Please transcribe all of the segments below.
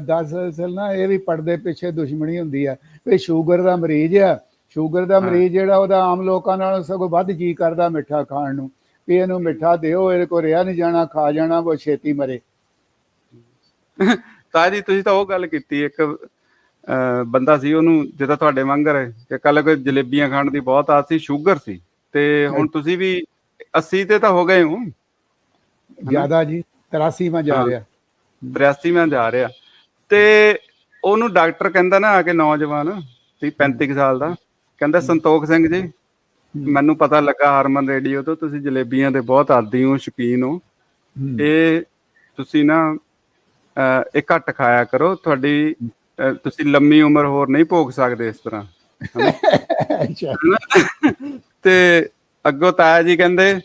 10 ਅਸਲ ਨਾ ਇਹ ਵੀ ਪਰਦੇ ਪਿੱਛੇ ਦੁਸ਼ਮਣੀ ਹੁੰਦੀ ਆ। ਵੀ ਸ਼ੂਗਰ ਦਾ ਮਰੀਜ਼ ਆ। ਸ਼ੂਗਰ ਦਾ ਮਰੀਜ਼ ਜਿਹੜਾ ਉਹਦਾ ਆਮ ਲੋਕਾਂ ਨਾਲੋਂ ਸਗੋਂ ਵੱਧ ਜੀ ਕਰਦਾ ਮਿੱਠਾ ਖਾਣ ਨੂੰ। ਵੀ ਇਹਨੂੰ ਮਿੱਠਾ ਦਿਓ ਇਹਦੇ ਕੋ ਰਿਆ ਨਹੀਂ ਜਾਣਾ ਖਾ ਜਾਣਾ ਉਹ ਛੇਤੀ ਮਰੇ। ਤਾਂ ਜੀ ਤੁਸੀਂ ਤਾਂ ਉਹ ਗੱਲ ਕੀਤੀ ਇੱਕ ਬੰਦਾ ਸੀ ਉਹਨੂੰ ਜਿੱਦਾਂ ਤੁਹਾਡੇ ਵਾਂਗਰ ਕਿ ਕੱਲ ਕੋਈ ਜਲੇਬੀਆਂ ਖਾਣ ਦੀ ਬਹੁਤ ਆਸ ਸੀ ਸ਼ੂਗਰ ਸੀ। ਤੇ ਹੁਣ ਤੁਸੀਂ ਵੀ 80 ਤੇ ਤਾਂ ਹੋ ਗਏ ਹੋ। ਜ਼ਿਆਦਾ ਜੀ 83 ਮੈਂ ਜਾ। ਰਿਹਾ। 83 ਮੈਂ ਜਾ ਰਿਹਾ। ਤੇ ਉਹਨੂੰ ਡਾਕਟਰ ਕਹਿੰਦਾ ਨਾ ਆ ਕੇ ਨੌਜਵਾਨ ਸੀ 35 ਕੁ ਸਾਲ ਦਾ ਕਹਿੰਦਾ ਸੰਤੋਖ ਸਿੰਘ ਜੀ ਮੈਨੂੰ ਪਤਾ ਲੱਗਾ ਹਾਰਮਨ ਰੇਡੀਓ ਤੋਂ ਤੁਸੀਂ ਜਲੇਬੀਆਂ ਦੇ ਬਹੁਤ ਆਦੀ ਹੋ ਸ਼ੌਕੀਨ ਹੋ। ਇਹ ਤੁਸੀਂ ਨਾ ਇਹ ਘੱਟ ਖਾਇਆ ਕਰੋ ਤੁਹਾਡੀ ਤੁਸੀਂ ਲੰਮੀ ਉਮਰ ਹੋਰ ਨਹੀਂ ਭੋਗ ਸਕਦੇ ਇਸ ਤਰ੍ਹਾਂ। ਤੇ ਅੱਗੋਂ ਤਾਇਆ ਜੀ ਕਹਿੰਦੇ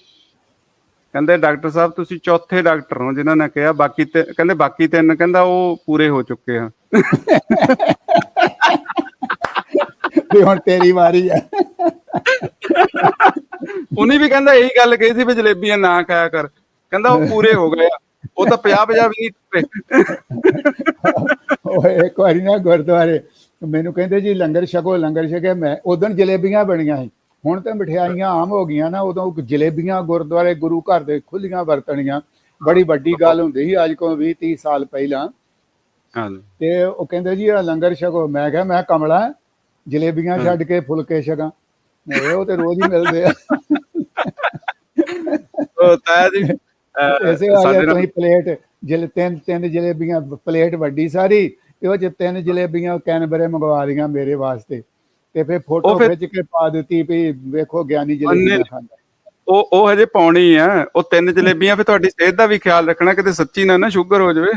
ਕਹਿੰਦੇ ਡਾਕਟਰ ਸਾਹਿਬ ਤੁਸੀਂ ਚੌਥੇ ਡਾਕਟਰ ਹੋ ਜਿਨ੍ਹਾਂ ਨੇ ਕਿਹਾ ਬਾਕੀ ਤੇ ਕਹਿੰਦੇ ਬਾਕੀ ਤਿੰਨ ਕਹਿੰਦਾ ਉਹ ਪੂਰੇ ਹੋ ਚੁੱਕੇ ਆ। ਵੀ ਹੁਣ ਤੇਰੀ ਵਾਰੀ ਆ। ਉਹਨੇ ਵੀ ਕਹਿੰਦਾ ਇਹੀ ਗੱਲ ਕਹੀ ਸੀ ਵੀ ਜਲੇਬੀਆਂ ਨਾ ਖਾਇਆ ਕਰ। ਕਹਿੰਦਾ ਉਹ ਪੂਰੇ ਹੋ ਗਏ ਆ। ਉਹ ਤਾਂ 50 50 ਵੀ ਨਹੀਂ ਟੁੱਟੇ ਉਹ ਇੱਕ ਵਾਰੀ ਨਾ ਗੁਰਦੁਆਰੇ ਮੈਨੂੰ ਕਹਿੰਦੇ ਜੀ ਲੰਗਰ ਛਕੋ ਲੰਗਰ ਛਕਿਆ ਮੈਂ ਉਦੋਂ ਜਲੇਬੀਆਂ ਬਣੀਆਂ ਸੀ। ਹੁਣ ਤਾਂ ਮਠਿਆਈਆਂ ਆਮ ਹੋ ਗਈਆਂ ਨਾ ਉਦੋਂ ਜਲੇਬੀਆਂ ਗੁਰਦੁਆਰੇ ਗੁਰੂ ਘਰ ਦੇ ਖੁੱਲੀਆਂ ਵਰਤਣੀਆਂ। ਬੜੀ ਵੱਡੀ ਗੱਲ ਹੁੰਦੀ ਸੀ ਅੱਜ ਕੋਲ 20 30 ਸਾਲ ਪਹਿਲਾਂ। ਤੇ ਉਹ ਕਹਿੰਦੇ ਜੀ ਆ ਲੰਗਰ ਛਕੋ। ਮੈਂ ਕਿਹਾ ਮੈਂ ਕਮਲਾ ਜਲੇਬੀਆਂ ਛੱਡ ਕੇ ਫੁਲਕੇ ਛਕਾਂ। ਕਿਹਾ ਉਹ ਤੇ ਰੋਜ਼ ਹੀ ਮਿਲਦੇ ਆ। ਉਹ ਤਾਇਆ ਜੀ ਇਸੇ ਵਾਲੇ ਤੁਸੀਂ ਪਲੇਟ ਜਲੇ ਤਿੰਨ ਤਿੰਨ ਜਲੇਬੀਆਂ ਪਲੇਟ ਵੱਡੀ ਸਾਰੀ ਤੇ ਉਹ ਚ ਤਿੰਨ ਜਲੇਬੀਆਂ ਕੈਨਬਰੇ ਮੰਗਵਾ ਲੀਆਂ ਮੇਰੇ ਵਾਸਤੇ। ਤੇ ਫਿਰ ਫੋਟੋ ਖਿੱਚ ਕੇ ਪਾ ਦਿੱਤੀ ਵੀ ਵੇਖੋ ਗਿਆਨੀ ਜਲੇਬੀਆਂ ਖਾਂਦਾ ਉਹ ਉਹ ਹਜੇ ਪਾਉਣੀ ਆ ਉਹ ਤਿੰਨ ਜਲੇਬੀਆਂ ਫਿਰ ਤੁਹਾਡੀ ਸਿਹਤ ਦਾ ਵੀ ਖਿਆਲ ਰੱਖਣਾ ਕਿਤੇ ਸੱਚੀ ਨਾ ਨਾ ਸ਼ੂਗਰ ਹੋ ਜਾਵੇ।